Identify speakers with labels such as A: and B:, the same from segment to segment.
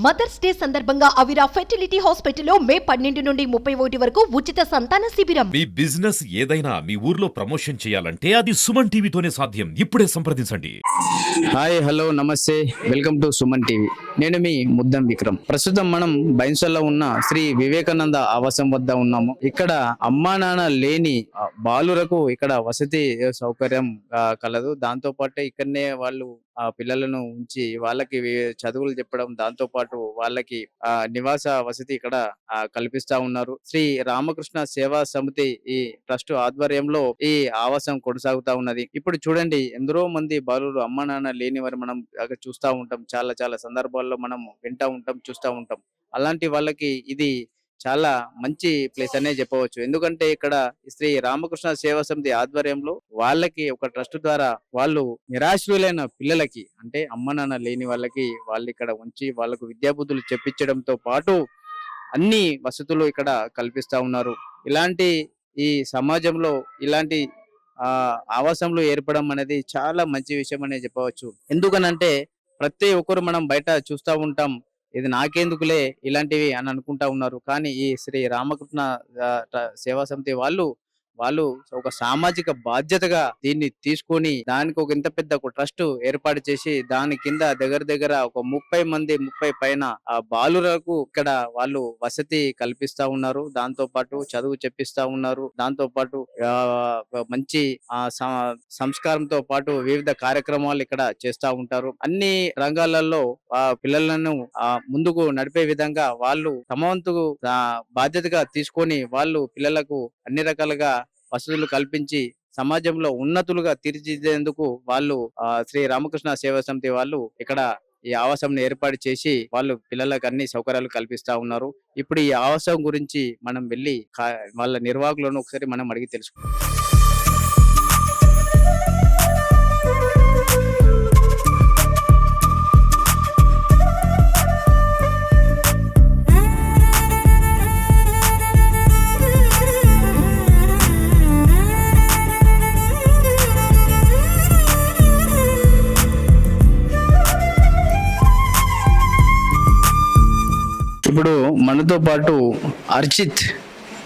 A: Mothers day సందర్భంగా అవిరా fertility హాస్పిటల్లో మే పన్నెండు నుండి ముప్పై ఒకటి వరకు ఉచిత సంతాన శిబిరం.
B: మీ బిజినెస్ ఏదైనా మీ ఊర్లో ప్రమోషన్ చేయాలంటే అది సుమన్ టీవీతోనే సాధ్యం. ఇప్పుడే సంప్రదించండి.
C: హాయ్ హలో నమస్తే. Welcome to Suman TV. నేను మీ ముద్దం విక్రమ్. ప్రస్తుతం మనం బైన్సల్లో ఉన్న శ్రీ వివేకానంద ఆవాసం వద్ద ఉన్నాము. ఇక్కడ అమ్మా నాన్న లేని బాలురకు ఇక్కడ వసతి సౌకర్యం కలదు. దాంతో పాటు ఇక్కడనే వాళ్ళు ఆ పిల్లలను ఉంచి వాళ్ళకి చదువులు చెప్పడం దాంతో పాటు వాళ్ళకి ఆ నివాస వసతి ఇక్కడ కల్పిస్తా ఉన్నారు. శ్రీ రామకృష్ణ సేవా సమితి ఈ ట్రస్ట్ ఆధ్వర్యంలో ఈ ఆవాసం కొనసాగుతా ఉన్నది. ఇప్పుడు చూడండి ఎందరో మంది బాలురు అమ్మ నాన్న లేని వారు మనం చూస్తా చూస్తూ ఉంటాం. చాలా చాలా సందర్భాల్లో మనం వింటా ఉంటాం చూస్తూ ఉంటాం. అలాంటి వాళ్ళకి ఇది చాలా మంచి ప్లేస్ అనే చెప్పవచ్చు. ఎందుకంటే ఇక్కడ శ్రీ రామకృష్ణ సేవా సమితి ఆధ్వర్యంలో వాళ్ళకి ఒక ట్రస్ట్ ద్వారా వాళ్ళు నిరాశ్రులైన పిల్లలకి అంటే అమ్మ నాన్న లేని వాళ్ళకి వాళ్ళు ఇక్కడ ఉంచి వాళ్ళకు విద్యాబుద్ధులు చెప్పించడంతో పాటు అన్ని వసతులు ఇక్కడ కల్పిస్తా ఉన్నారు. ఇలాంటి ఈ సమాజంలో ఇలాంటి ఆ ఆవాసంలో ఏర్పడడం అనేది చాలా మంచి విషయం అనే చెప్పవచ్చు. ఎందుకనంటే ప్రతి ఒక్కరు మనం బయట చూస్తూ ఉంటాం. ఇది నాకెందుకులే ఇలాంటివి అని అనుకుంటా ఉన్నారు. కానీ ఈ శ్రీ రామకృష్ణ సేవా సమితి వాళ్ళు వాళ్ళు ఒక సామాజిక బాధ్యతగా దీన్ని తీసుకొని దానికి ఒక ఇంత పెద్ద ఒక ట్రస్ట్ ఏర్పాటు చేసి దాని కింద దగ్గర దగ్గర ఒక ముప్పై మంది ముప్పై పైన ఆ బాలులకు ఇక్కడ వాళ్ళు వసతి కల్పిస్తా ఉన్నారు. దాంతో పాటు చదువు చెప్పిస్తా ఉన్నారు. దాంతో పాటు ఆ, మంచి ఆ సంస్కారంతో పాటు వివిధ కార్యక్రమాలు ఇక్కడ చేస్తా ఉంటారు. అన్ని రంగాలలో ఆ పిల్లలను ఆ ముందుకు నడిపే విధంగా వాళ్ళు తమ వంతు బాధ్యతగా తీసుకొని వాళ్ళు పిల్లలకు అన్ని రకాలుగా వసతులు కల్పించి సమాజంలో ఉన్నతులుగా తీర్చిదిద్దేందుకు వాళ్ళు శ్రీ రామకృష్ణ సేవా సమితి వాళ్ళు ఇక్కడ ఈ ఆవాసం ఏర్పాటు చేసి వాళ్ళు పిల్లలకు అన్ని సౌకర్యాలు కల్పిస్తా ఉన్నారు. ఇప్పుడు ఈ ఆవాసం గురించి మనం వెళ్ళి వాళ్ళ నిర్వాహకులను ఒకసారి మనం అడిగి తెలుసుకుందాం. ఇప్పుడు మనతో పాటు అర్చిత్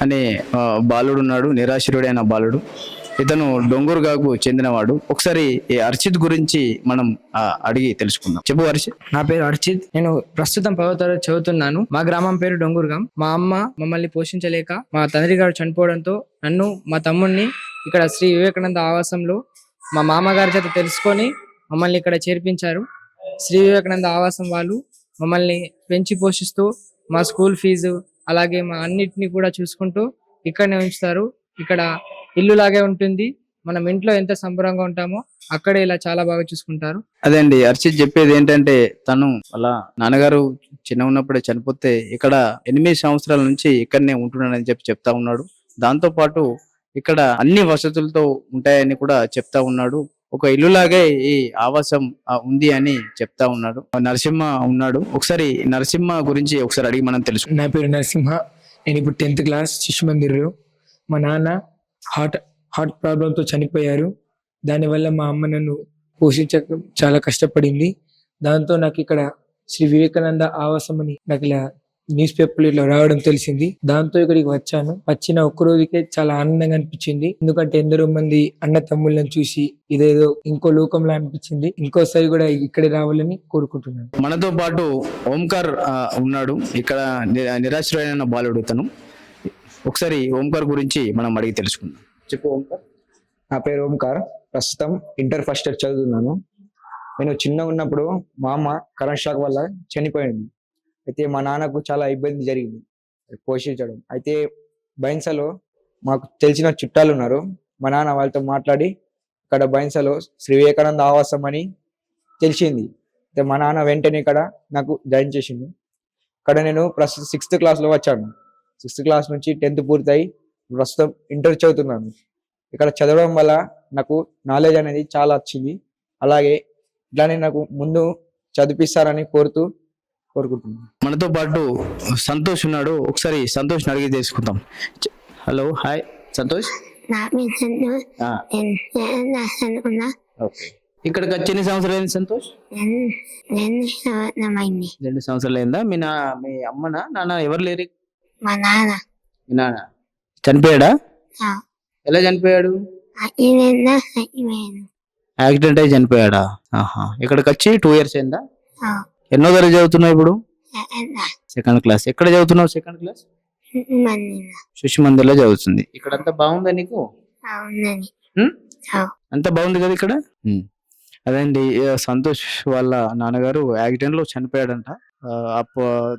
C: అనే బాలుడు ఉన్నాడు నిరాశ్రుడైన బాలుడు. ఇతను డొంగూరుగాకు చెందినవాడు. ఒకసారి ఈ అర్చిత్ గురించి మనం అడిగి తెలుసుకుందాం. చెప్పు అర్చిత్.
D: నా పేరు అర్చిత్. నేను ప్రస్తుతం పదో తరగతి చదువుతున్నాను. మా గ్రామం పేరు డొంగూరుగా. మా అమ్మ మమ్మల్ని పోషించలేక మా తండ్రి గారు చనిపోవడంతో నన్ను మా తమ్ముడిని ఇక్కడ శ్రీ వివేకానంద ఆవాసంలో మా మామగారి చేత తెలుసుకొని మమ్మల్ని ఇక్కడ చేర్పించారు. శ్రీ వివేకానంద ఆవాసం వాళ్ళు మమ్మల్ని పెంచి పోషిస్తూ మా స్కూల్ ఫీజు అలాగే మా అన్నిటిని కూడా చూసుకుంటూ ఇక్కడనే ఉంచుతారు. ఇక్కడ ఇల్లు లాగే ఉంటుంది. మనం ఇంట్లో ఎంత సంబరంగా ఉంటామో అక్కడే ఇలా చాలా బాగా చూసుకుంటారు.
C: అదే అండి హర్షిత్ చెప్పేది ఏంటంటే తను అలా నాన్నగారు చిన్న ఉన్నప్పుడే చనిపోతే ఇక్కడ ఎనిమిది సంవత్సరాల నుంచి ఇక్కడనే ఉంటున్నాడని చెప్పి చెప్తా ఉన్నాడు. దాంతో పాటు ఇక్కడ అన్ని వసతులతో ఉంటాయని కూడా చెప్తా ఉన్నాడు. ఒక ఇల్లులాగే ఈ ఆవాసం ఉంది అని చెప్తా ఉన్నాడు. నరసింహ ఉన్నాడు. ఒకసారి నరసింహ గురించి ఒకసారి అడిగి మనం తెలుసు
E: నా పేరు నరసింహ. నేను ఇప్పుడు టెన్త్ క్లాస్ శిశు మందిర్లో మా నాన్న హార్ట్ హార్ట్ ప్రాబ్లంతో చనిపోయారు. దానివల్ల మా అమ్మ నన్ను పోషించ చాలా కష్టపడింది. దాంతో నాకు ఇక్కడ శ్రీ వివేకానంద ఆవాసం అని నాకు ఇలా న్యూస్ పేపర్లు ఇట్లా రావడం తెలిసింది. దాంతో ఇక్కడికి వచ్చాను. వచ్చిన ఒక్క రోజుకే చాలా ఆనందంగా అనిపించింది. ఎందుకంటే ఎందరో మంది అన్న తమ్ముళ్ళని చూసి ఇదేదో ఇంకో లోకంలా అనిపించింది. ఇంకోసారి కూడా ఇక్కడే రావాలని కోరుకుంటున్నాను.
C: మనతో పాటు ఓంకార్ ఉన్నాడు. ఇక్కడ ని- నిరాశ్రయమైన బాలుడు తను ఒకసారి ఓంకార్ గురించి మనం అడిగి తెలుసుకుందాం. చెప్పు ఓంకార్.
F: నా పేరు ఓంకార్. ప్రస్తుతం ఇంటర్ ఫస్ట్ ఇయర్ చదువుతున్నాను. నేను చిన్న ఉన్నప్పుడు మా అమ్మ కరెంట్ షాక్ వల్ల చనిపోయింది. అయితే మా నాన్నకు చాలా ఇబ్బంది జరిగింది. పోషించడం. అయితే బైన్సలో మాకు తెలిసిన చుట్టాలు ఉన్నారు. మా నాన్న వాళ్ళతో మాట్లాడి ఇక్కడ బైన్సలో శ్రీ వివేకానంద ఆవాసం అని తెలిసింది. అయితే మా నాన్న వెంటనే ఇక్కడ నాకు జాయిన్ చేసిండు. ఇక్కడ నేను ప్రస్తుతం సిక్స్త్ క్లాస్లో వచ్చాను. సిక్స్త్ క్లాస్ నుంచి టెన్త్ పూర్తయి ప్రస్తుతం ఇంటర్ చదువుతున్నాను. ఇక్కడ చదవడం వల్ల నాకు నాలెడ్జ్ అనేది చాలా వచ్చింది. అలాగే ఇట్లానే నాకు ముందు చదివిస్తారని కోరుతూ కోరుకుంటున్నాను.
C: మనతో పాటు సంతోష్ ఉన్నాడు. ఒకసారి సంతోష్ అడిగి తెలుసుకుందాం. Hello hi. సంతోష్? ఇక్కడికి వచ్చి ఎన్ని సంవత్సరాలు అయింది సంతోష్? రెండు సంవత్సరాలు అయిందా మీ నా మీ అమ్మనా నాన్న ఎవరు లేరు?
G: మా నాన్న.
C: మీ నాన్న. చనిపోయాడా?
G: ఆ,
C: ఎలా చనిపోయాడు? యాక్సిడెంట్ అయి చనిపోయాడా? ఆహా. ఇక్కడికి వచ్చి టూ ఇయర్స్ అయిందా?
G: ఆ,
C: ఎన్నో తరగతి చదువుతున్నావు ఇప్పుడు? Second class. ఎక్కడ చదువుతున్నావు సెకండ్ క్లాస్? శిశు మందిర్లో చదువుతుంది. ఇక్కడ అంతా బాగుందా నీకు? అంతా బాగుంది కదా ఇక్కడ? అదండి సంతోష్ వాళ్ళ నాన్నగారు యాక్సిడెంట్లో చనిపోయాడంట.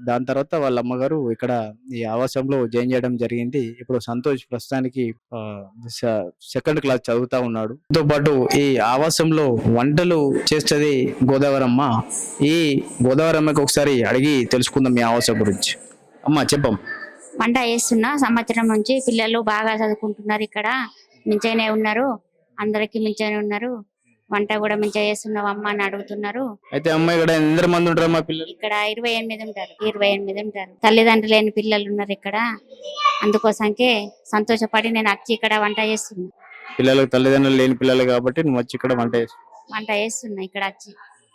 C: దాని తర్వాత వాళ్ళ అమ్మగారు ఇక్కడ ఈ ఆవాసంలో జాయిన్ చేయడం జరిగింది. ఇప్పుడు సంతోష్ ప్రస్తుతానికి సెకండ్ క్లాస్ చదువుతా ఉన్నాడు. తో పాటు ఈ ఆవాసంలో వంటలు చేస్తుంది గోదావరమ్మ. ఈ గోదావరమ్మకి ఒకసారి అడిగి తెలుసుకుందాం మీ ఆవాసం గురించి. అమ్మ చెప్పం.
H: వంట చేస్తున్నా. సంవత్సరం నుంచి పిల్లలు బాగా చదువుకుంటున్నారు ఇక్కడ. మంచిగానే ఉన్నారు. అందరికి మంచిగానే ఉన్నారు. వంట కూడా మంచిగా చేస్తున్నావు అమ్మ అని అడుగుతున్నారు.
C: అయితే అమ్మ ఇక్కడ ఎందరు మంది ఉంటారు మా పిల్లలు?
H: ఇక్కడ ఇరవై ఎనిమిది ఉంటారు. ఇరవై ఎనిమిది ఉంటారు. తల్లిదండ్రులు లేని పిల్లలు ఉన్నారు ఇక్కడ. అందుకోసంకే సంతోషపడి నేను వచ్చి ఇక్కడ వంట చేస్తున్నా.
C: పిల్లలకు తల్లిదండ్రులు లేని పిల్లలు కాబట్టి నువ్వు వచ్చి ఇక్కడ వంట చేస్తావు
H: వంట చేస్తున్నా ఇక్కడ వచ్చి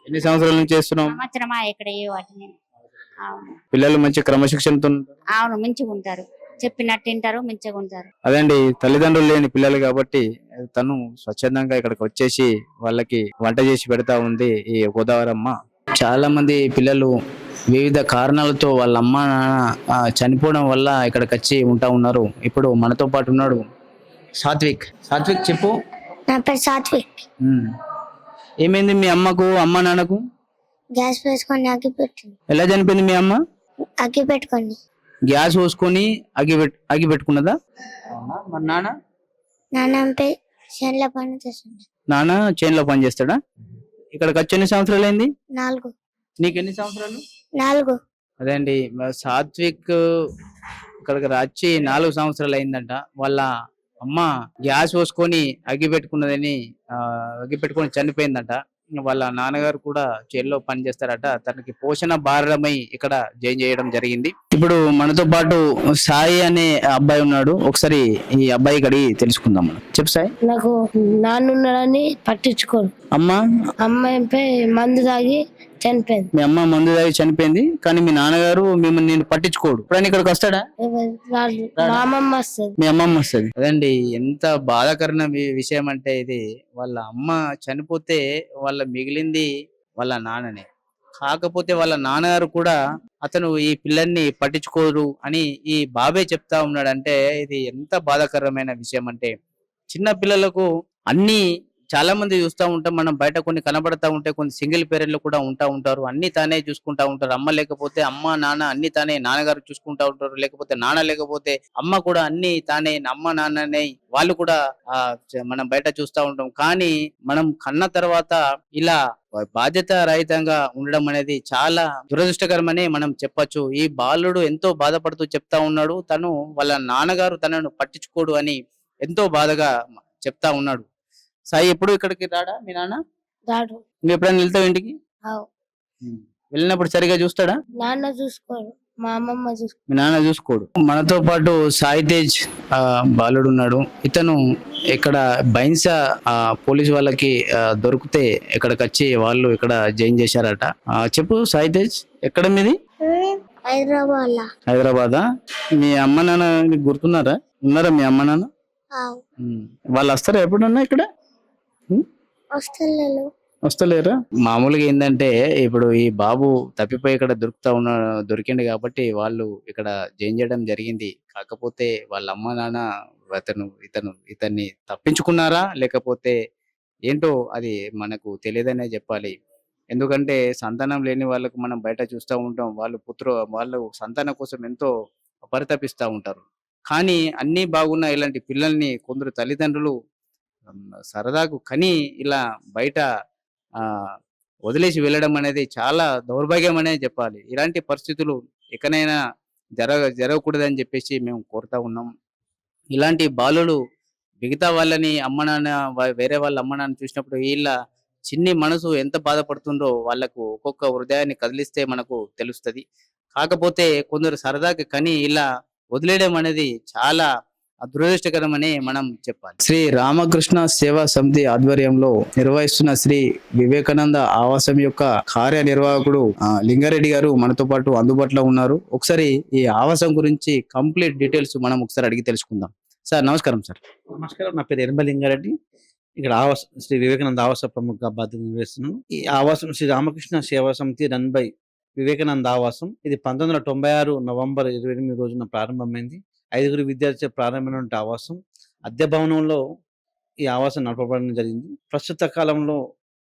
C: ఎన్ని సంవత్సరాల నుంచి చేస్తున్నావు?
H: సంవత్సరమా ఇక్కడ ఏ వాటిని? అవును.
C: పిల్లలు మంచి క్రమశిక్షణతో.
H: అవును మంచిగా ఉంటారు. చెప్పినట్టు వింటారు మంచిగా ఉంటారు.
C: అదండి తల్లిదండ్రులు లేని పిల్లలు కాబట్టి తను స్వచ్ఛందంగా ఇక్కడికి వచ్చేసి వాళ్ళకి వంట చేసి పెడతా ఉంది ఈ గోదావరమ్మ. చాలా మంది పిల్లలు వివిధ కారణాలతో వాళ్ళ అమ్మ నాన్న చనిపోవడం వల్ల ఇక్కడికి వచ్చి ఉంటా ఉన్నారు. ఇప్పుడు మనతో పాటు ఉన్నాడు సాత్విక్. సాత్విక్ చెప్పు.
G: నా పేరు సాత్విక్.
C: ఏమైంది మీ అమ్మకు అమ్మ నాన్నకు?
G: గ్యాస్ వేసుకొని అగ్గి పెట్టింది.
C: ఎలా చనిపోయింది మీ అమ్మ?
G: అగ్గి పెట్టుకోండి
C: గ్యాస్ పోసుకొని అగి అగి పెట్టుకున్నదా? మరి నాన్న?
G: నాన్న చేనుల పని చేస్తుండే.
C: నాన్న చైన్లో పని చేస్తాడా? ఇక్కడికి వచ్చి ఎన్ని సంవత్సరాలు అయింది?
G: నాలుగు.
C: నీకు ఎన్ని సంవత్సరాలు?
G: నాలుగు.
C: అదే అండి సాత్విక్ ఇక్కడికి వచ్చి నాలుగు సంవత్సరాలు అయిందంట. వాళ్ళ అమ్మ గ్యాస్ పోసుకొని అగ్గి పెట్టుకున్నదని అగ్గి పెట్టుకొని చనిపోయిందంట. వాళ్ళ నాన్నగారు కూడా చేల్లో పని చేస్తారట. తనకి పోషణ భారమై ఇక్కడ జాయిన్ చేయడం జరిగింది. ఇప్పుడు మనతో పాటు సాయి అనే అబ్బాయి ఉన్నాడు. ఒకసారి ఈ అబ్బాయి అడిగి తెలుసుకుందాం. మనం చెప్పు సాయి.
G: నాకు నాన్నున్నాడని పట్టించుకోడు
C: అమ్మ?
G: అమ్మాయిపై మందు తాగి చనిపోయింది.
C: మీ అమ్మ మందు తాగి చనిపోయింది. కానీ మీ నాన్నగారు మిమ్మల్ని నేను పట్టించుకోడు. ఇప్పుడు ఇక్కడికి వస్తాడా?
G: ఎవరు? రాడు. మా అమ్మమ్మ వస్తుంది.
C: మీ అమ్మమ్మ వస్తుంది. అదండి ఎంత బాధాకరణ వి- విషయం అంటే ఇది. వాళ్ళ అమ్మ చనిపోతే వాళ్ళ మిగిలింది వాళ్ళ నాన్ననే. కాకపోతే వాళ్ళ నాన్నగారు కూడా అతను ఈ పిల్లల్ని పట్టించుకోరు అని ఈ బాబే చెప్తా ఉన్నాడు అంటే ఇది ఎంత బాధాకరమైన విషయం అంటే చిన్న పిల్లలకు అన్ని చాలా మంది చూస్తూ ఉంటాం మనం బయట కొన్ని కనబడతా ఉంటే కొన్ని సింగిల్ పేరెంట్లు కూడా ఉంటా ఉంటారు అన్ని తానే చూసుకుంటా ఉంటారు. అమ్మ లేకపోతే అమ్మ నాన్న అన్ని తానే నాన్నగారు చూసుకుంటా ఉంటారు లేకపోతే నాన్న లేకపోతే అమ్మ కూడా అన్ని తానే అమ్మ నాన్ననే వాళ్ళు కూడా మనం బయట చూస్తూ ఉంటాం. కానీ మనం కన్న తర్వాత ఇలా బాధ్యత రహితంగా ఉండడం అనేది చాలా దురదృష్టకరమని మనం చెప్పొచ్చు. ఈ బాలుడు ఎంతో బాధపడుతూ చెప్తా ఉన్నాడు. తను వాళ్ళ నాన్నగారు తనను పట్టించుకోడు అని ఎంతో బాధగా చెప్తా ఉన్నాడు. సాయి ఎప్పుడు ఇక్కడికి రాడా మీ నాన్న?
G: రాడు.
C: నువ్వు ఎప్పుడైనా వెళ్తావు ఇంటికి. వెళ్ళినప్పుడు సరిగా చూస్తాడా?
G: నాన్న చూసుకోడు. మా అమ్మమ్మ చూసుకో
C: మీ నాన్న చూసుకోడు. మనతో పాటు సాయి తేజ్ బాలుడు ఉన్నాడు. ఇతను ఇక్కడ బైన్స పోలీస్ వాళ్ళకి దొరికితే ఇక్కడికి వచ్చి వాళ్ళు ఇక్కడ జాయిన్ చేశారట. చెప్పు సాయి తేజ్ ఎక్కడ మీది?
G: హైదరాబాద్.
C: హైదరాబాదా? మీ అమ్మ నాన్న నీకు గుర్తున్నారా? ఉన్నారా మీ అమ్మ నాన్న. వాళ్ళు వస్తారా ఎప్పుడన్నా ఇక్కడ?
G: వస్తలేరు
C: వస్తలేరా? మామూలుగా ఏంటంటే ఇప్పుడు ఈ బాబు తప్పిపోయి ఇక్కడ దొరుకుతా ఉన్న దొరికిండు కాబట్టి వాళ్ళు ఇక్కడ జాయిన్ చేయడం జరిగింది. కాకపోతే వాళ్ళ అమ్మ నాన్న అతను ఇతను ఇతన్ని తప్పించుకున్నారా? లేకపోతే ఏంటో అది మనకు తెలియదనే చెప్పాలి. ఎందుకంటే సంతానం లేని వాళ్ళకు మనం బయట చూస్తూ ఉంటాం. వాళ్ళు పుత్ర వాళ్ళు సంతానం కోసం ఎంతో పరితపిస్తూ ఉంటారు. కానీ అన్నీ బాగున్న ఇలాంటి పిల్లల్ని కొందరు తల్లిదండ్రులు సరదాకు కని ఇలా బయట వదిలేసి వెళ్ళడం అనేది చాలా దౌర్భాగ్యం అనే చెప్పాలి. ఇలాంటి పరిస్థితులు ఎక్కడైనా జరగ జరగకూడదని చెప్పేసి మేము కోరుతా ఉన్నాం. ఇలాంటి బాలులు మిగతా వాళ్ళని అమ్మ నాన్న వేరే వాళ్ళ అమ్మ నాన్న చూసినప్పుడు వీళ్ళ చిన్ని మనసు ఎంత బాధపడుతుందో వాళ్ళకు ఒక్కొక్క హృదయాన్ని కదిలిస్తే మనకు తెలుస్తది. కాకపోతే కొందరు సరదాకి కని ఇలా వదిలేయడం అనేది చాలా దురదృష్టకరమని మనం చెప్పాలి. శ్రీ రామకృష్ణ సేవా సమితి ఆధ్వర్యంలో నిర్వహిస్తున్న శ్రీ వివేకానంద ఆవాసం యొక్క కార్యనిర్వాహకుడు ఆ, లింగారెడ్డి గారు మనతో పాటు అందుబాటులో ఉన్నారు. ఒకసారి ఈ ఆవాసం గురించి కంప్లీట్ డీటెయిల్స్ మనం ఒకసారి అడిగి తెలుసుకుందాం. సార్ నమస్కారం సార్.
I: నమస్కారం. నా పేరు ఎర్మలింగారెడ్డి ఇక్కడ ఆవాస శ్రీ వివేకానంద ఆవాస ప్రముఖ బాధ్యత నిర్వహిస్తున్నాను. ఈ ఆవాసం శ్రీ రామకృష్ణ సేవా సమితి రన్ బై వివేకానంద ఆవాసం. ఇది పంతొమ్మిది వందల తొంభై ఆరు నవంబర్ ఇరవై ఎనిమిది రోజున ప్రారంభమైంది. ఐదుగురు విద్యార్థి ప్రారంభమైన ఆవాసం అద్దె భవనంలో ఈ ఆవాసం నడపబడడం జరిగింది. ప్రస్తుత కాలంలో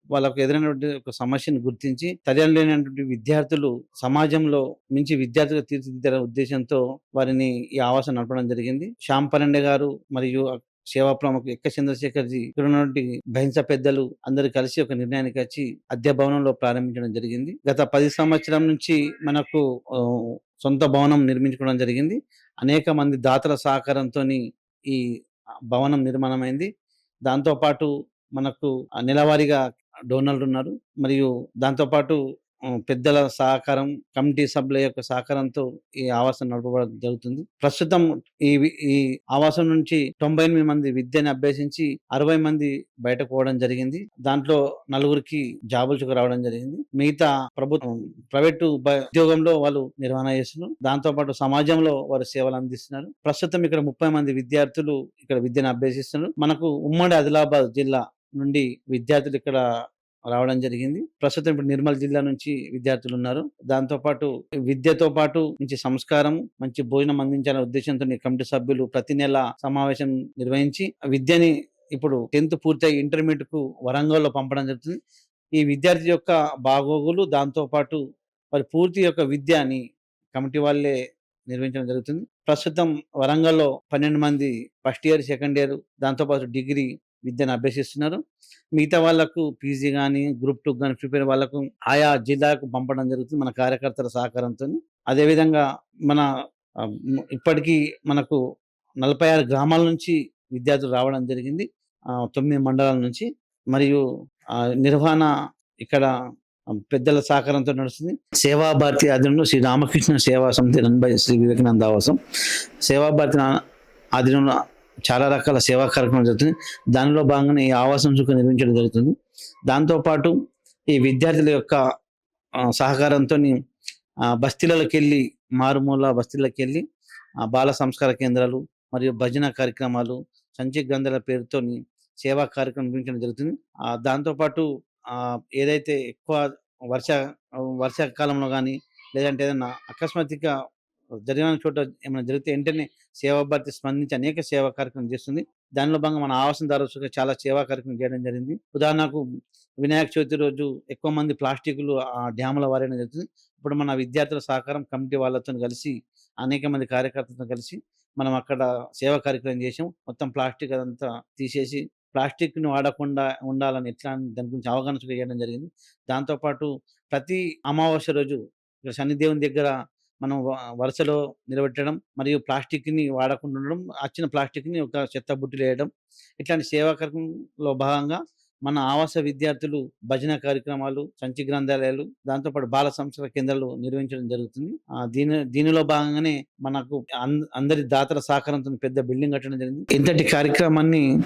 I: వాళ్ళకు ఎదురైనటువంటి ఒక సమస్యను గుర్తించి తల్లిదండ్రులైనటువంటి విద్యార్థులు సమాజంలో మించి విద్యార్థులు తీర్చిదిద్దాలనే ఉద్దేశంతో వారిని ఈ ఆవాసం నడపడం జరిగింది. శ్యామ్ పరండే గారు మరియు సేవా ప్రముఖ ఎక్క చంద్రశేఖర్ జీ ఇక్కడ ఉన్నటువంటి బహింస పెద్దలు అందరూ కలిసి ఒక నిర్ణయానికి వచ్చి అద్దె భవనంలో ప్రారంభించడం జరిగింది. గత పది సంవత్సరం నుంచి మనకు సొంత భవనం నిర్మించుకోవడం జరిగింది. అనేక మంది దాతల సహకారంతో ఈ భవనం నిర్మాణమైంది. దాంతోపాటు మనకు నెలవారీగా డోనర్లు ఉన్నారు. మరియు దాంతో పాటు పెద్దల సహకారం కమిటీ సభ్యుల యొక్క సహకారంతో ఈ ఆవాసం నడపడం జరుగుతుంది. ప్రస్తుతం ఈ ఈ ఆవాసం నుంచి తొంభై ఎనిమిది మంది విద్యను అభ్యసించి అరవై మంది బయటకు పోవడం జరిగింది. దాంట్లో నలుగురికి జాబులు రావడం జరిగింది. మిగతా ప్రభుత్వం ప్రైవేటు ఉద్యోగంలో వాళ్ళు నిర్వహణ చేస్తున్నారు. దాంతో పాటు సమాజంలో వారు సేవలు అందిస్తున్నారు. ప్రస్తుతం ఇక్కడ ముప్పై మంది విద్యార్థులు ఇక్కడ విద్యను అభ్యసిస్తున్నారు. మనకు ఉమ్మడి ఆదిలాబాద్ జిల్లా నుండి విద్యార్థులు ఇక్కడ రావడం జరిగింది. ప్రస్తుతం ఇప్పుడు నిర్మల్ జిల్లా నుంచి విద్యార్థులు ఉన్నారు. దాంతో పాటు విద్యతో పాటు మంచి సంస్కారం మంచి భోజనం అందించాలనే ఉద్దేశంతో కమిటీ సభ్యులు ప్రతి నెల సమావేశం నిర్వహించి ఆ విద్యని ఇప్పుడు టెన్త్ పూర్తయి ఇంటర్మీడియట్కు వరంగల్లో పంపడం జరుగుతుంది. ఈ విద్యార్థి యొక్క బాగోగులు దాంతో పాటు వారి పూర్తి యొక్క విద్యని కమిటీ వాళ్ళే నిర్వహించడం జరుగుతుంది. ప్రస్తుతం వరంగల్లో పన్నెండు మంది ఫస్ట్ ఇయర్ సెకండ్ ఇయర్ దాంతోపాటు డిగ్రీ విద్యను అభ్యసిస్తున్నారు. మిగతా వాళ్ళకు పీజీ కానీ గ్రూప్ టూ కానీ ప్రిపేర్ వాళ్ళకు ఆయా జిల్లాకు పంపడం జరుగుతుంది మన కార్యకర్తల సహకారంతో. అదేవిధంగా మన ఇప్పటికీ మనకు నలభై ఆరు గ్రామాల నుంచి విద్యార్థులు రావడం జరిగింది. తొమ్మిది మండలాల నుంచి. మరియు నిర్వహణ ఇక్కడ పెద్దల సహకారంతో నడుస్తుంది. సేవా భారతి ఆధ్వర్యంలో శ్రీ రామకృష్ణ సేవా సమితి రన్ బై శ్రీ వివేకానంద ఆవాసం. సేవా భారతి ఆధ్వర్యంలో చాలా రకాల సేవా కార్యక్రమాలు జరుగుతుంది దానిలో భాగంగానే ఈ ఆవాసం సుఖం నిర్మించడం జరుగుతుంది. దాంతోపాటు ఈ విద్యార్థుల యొక్క సహకారంతో బస్తీలకి వెళ్ళి మారుమూల బస్తీలకు వెళ్ళి ఆ, బాల సంస్కార కేంద్రాలు మరియు భజన కార్యక్రమాలు సంచి గ్రంథాల పేరుతోని సేవా కార్యక్రమం నిర్వహించడం జరుగుతుంది. దాంతోపాటు ఏదైతే ఎక్కువ వర్ష వర్షాకాలంలో కానీ లేదంటే ఏదైనా అకస్మాత్తుగా జరిగిన చోట ఏమైనా జరిగితే వెంటనే సేవా భారతి స్పందించి అనేక సేవా కార్యక్రమం చేస్తుంది. దానిలో భాగంగా మన ఆవాసం దారోసుగా చాలా సేవా కార్యక్రమం చేయడం జరిగింది. ఉదాహరణకు వినాయక చవితి రోజు ఎక్కువ మంది ప్లాస్టిక్లు ఆ డ్యాముల వారైన జరుగుతుంది. ఇప్పుడు మన విద్యార్థుల సహకారం కమిటీ వాళ్ళతో కలిసి అనేక మంది కార్యకర్తలతో కలిసి మనం అక్కడ సేవా కార్యక్రమం చేసాం. మొత్తం ప్లాస్టిక్ అదంతా తీసేసి ప్లాస్టిక్ను వాడకుండా ఉండాలని ఎట్లా దాని గురించి అవగాహన చేయడం జరిగింది. దాంతోపాటు ప్రతి అమావాస్య రోజు ఇక్కడ శనిదేవుని దగ్గర మనం వరుసలో నిలబెట్టడం మరియు ప్లాస్టిక్ని వాడకుండా ఉండడం వచ్చిన ప్లాస్టిక్ని ఒక చెత్త బుట్టిలో వేయడం ఇట్లాంటి సేవా కార్యక్రమంలో భాగంగా మన ఆవాస విద్యార్థులు భజన కార్యక్రమాలు సంచి గ్రంథాలయాలు దాంతోపాటు బాల సంస్కృత కేంద్రాలు నిర్వహించడం జరుగుతుంది. దీని దీనిలో భాగంగానే మనకు అందరి దాతల సహకారంతో పెద్ద బిల్డింగ్ కట్టడం జరిగింది. ఇంతటి కార్యక్రమాన్ని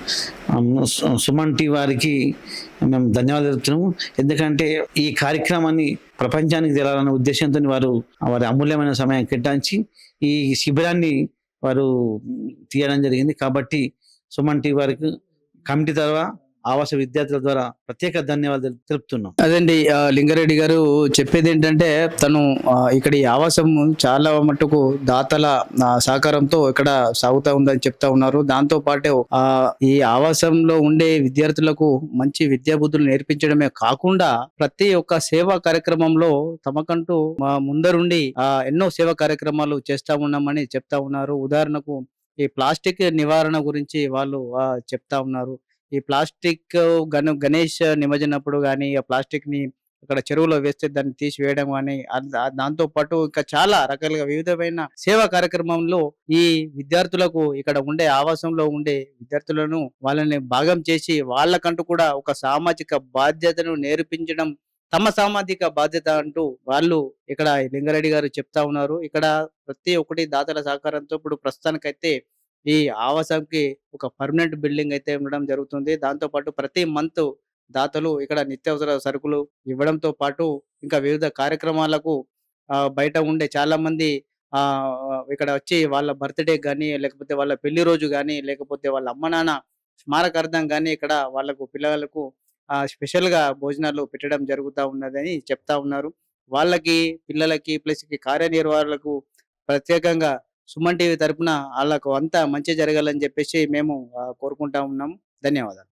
I: సు- సుమన్ టీ వారికి మేము ధన్యవాదాలు తెలుపుతున్నాము. ఎందుకంటే ఈ కార్యక్రమాన్ని ప్రపంచానికి తెలాలనే ఉద్దేశంతో వారు వారి అమూల్యమైన సమయం కేటాయించి ఈ శిబిరాన్ని వారు తీయడం జరిగింది. కాబట్టి సుమన్ టీ వారికి కమిటీ తర్వాత ఆవాస విద్యార్థుల ద్వారా ప్రత్యేక ధన్యవాదాలు తెలుపుతున్నాం.
C: అదండి లింగారెడ్డి గారు చెప్పేది ఏంటంటే తను ఇక్కడ ఈ ఆవాసం చాలా మట్టుకు దాతల సహకారంతో ఇక్కడ సాగుతా ఉందని చెప్తా ఉన్నారు. దాంతో పాటు ఆ ఈ ఆవాసంలో ఉండే విద్యార్థులకు మంచి విద్యా బుద్ధులు నేర్పించడమే కాకుండా ప్రతి ఒక్క సేవా కార్యక్రమంలో తమకంటూ మా ముందరుండి ఆ ఎన్నో సేవా కార్యక్రమాలు చేస్తా ఉన్నామని చెప్తా ఉన్నారు. ఉదాహరణకు ఈ ప్లాస్టిక్ నివారణ గురించి వాళ్ళు చెప్తా ఉన్నారు. ఈ ప్లాస్టిక్ గణ గణేష్ నిమజ్జనప్పుడు కానీ ఆ ప్లాస్టిక్ని అక్కడ చెరువులో వేస్తే దాన్ని తీసివేయడం కానీ దాంతో పాటు ఇంకా చాలా రకాలుగా వివిధమైన సేవా కార్యక్రమంలో ఈ విద్యార్థులకు ఇక్కడ ఉండే ఆవాసంలో ఉండే విద్యార్థులను వాళ్ళని భాగం చేసి వాళ్ళకంటూ కూడా ఒక సామాజిక బాధ్యతను నేర్పించడం తమ సామాజిక బాధ్యత అంటూ వాళ్ళు ఇక్కడ లింగారెడ్డి గారు చెప్తా ఉన్నారు. ఇక్కడ ప్రతి ఒక్కటి దాతల సహకారంతో ఇప్పుడు ప్రస్తుతానికైతే ఈ ఆవాసంకి ఒక పర్మనెంట్ బిల్డింగ్ అయితే ఉండడం జరుగుతుంది. దాంతో పాటు ప్రతి మంత్ దాతలు ఇక్కడ నిత్యావసర సరుకులు ఇవ్వడంతో పాటు ఇంకా వివిధ కార్యక్రమాలకు ఆ, బయట ఉండే చాలా మంది ఆ ఇక్కడ వచ్చి వాళ్ళ బర్త్డే కానీ లేకపోతే వాళ్ళ పెళ్ళి రోజు కానీ లేకపోతే వాళ్ళ అమ్మ నాన్న స్మారకార్థం కానీ ఇక్కడ వాళ్ళకు పిల్లలకు ఆ స్పెషల్గా భోజనాలు పెట్టడం జరుగుతూ ఉన్నదని చెప్తా ఉన్నారు. వాళ్ళకి పిల్లలకి ప్లస్ కార్యనిర్వాహకులకు ప్రత్యేకంగా సుమన్ టీవీ తరపున వాళ్ళకు అంతా మంచి జరగాలని చెప్పేసి మేము కోరుకుంటా ఉన్నాము ధన్యవాదాలు.